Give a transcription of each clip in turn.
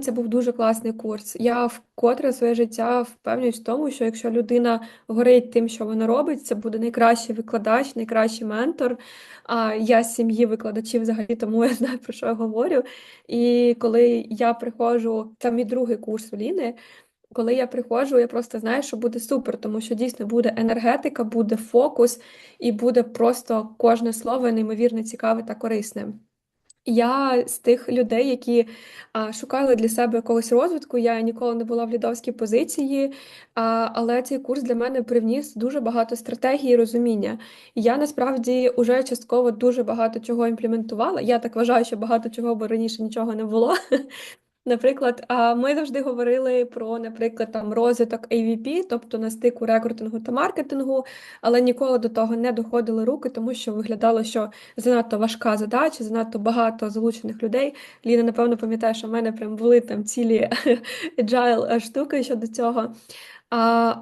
це був дуже класний курс. Я вкотре своє життя впевнююсь в тому, що якщо людина горить тим, що вона робить, це буде найкращий викладач, найкращий ментор. А я з сім'ї викладачів взагалі, тому я знаю, про що я говорю. І коли я приходжу, це мій другий курс у Ліни. Коли я приходжу, я просто знаю, що буде супер, тому що дійсно буде енергетика, буде фокус, і буде просто кожне слово неймовірно цікаве та корисне. Я з тих людей, які а, шукали для себе якогось розвитку. Я ніколи не була в лідовській позиції, а, але цей курс для мене привніс дуже багато стратегії і розуміння. Я насправді вже частково дуже багато чого імплементувала. Я так вважаю, що багато чого, бо раніше нічого не було. Наприклад, ми завжди говорили про, наприклад, там розвиток AVP, тобто на стику рекрутингу та маркетингу, але ніколи до того не доходили руки, тому що виглядало, що занадто важка задача, занадто багато залучених людей. Ліна, напевно, пам'ятає, що в мене прям були там цілі agile штуки щодо цього.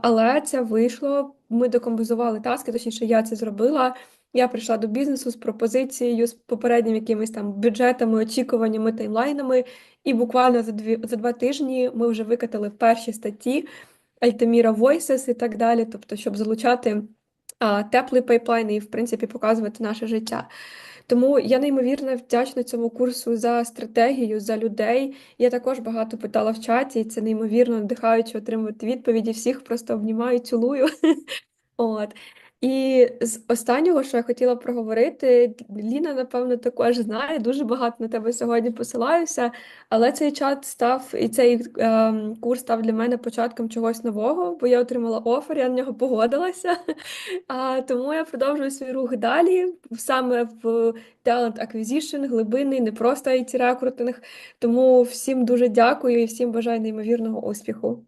Але це вийшло. Ми декомпозували таски, точніше, я це зробила. Я прийшла до бізнесу з пропозицією, з попереднім якимись там бюджетами, очікуваннями, таймлайнами, і буквально за дві за два тижні ми вже викатали перші статті Altamira Voices і так далі, тобто, щоб залучати а, теплий пайплайн і, в принципі, показувати наше життя. Тому я неймовірно вдячна цьому курсу за стратегію, за людей. Я також багато питала в чаті, і це неймовірно надихаюче отримувати відповіді. Всіх просто обнімаю, цілую. От. І з останнього, що я хотіла проговорити, Ліна, напевно, також знає, дуже багато на тебе сьогодні посилаюся, але цей чат став і цей е, курс став для мене початком чогось нового, бо я отримала офер, я на нього погодилася. А, Тому я продовжую свій рух далі, саме в Talent Acquisition, глибинний, не просто it рекрутинг Тому всім дуже дякую і всім бажаю неймовірного успіху.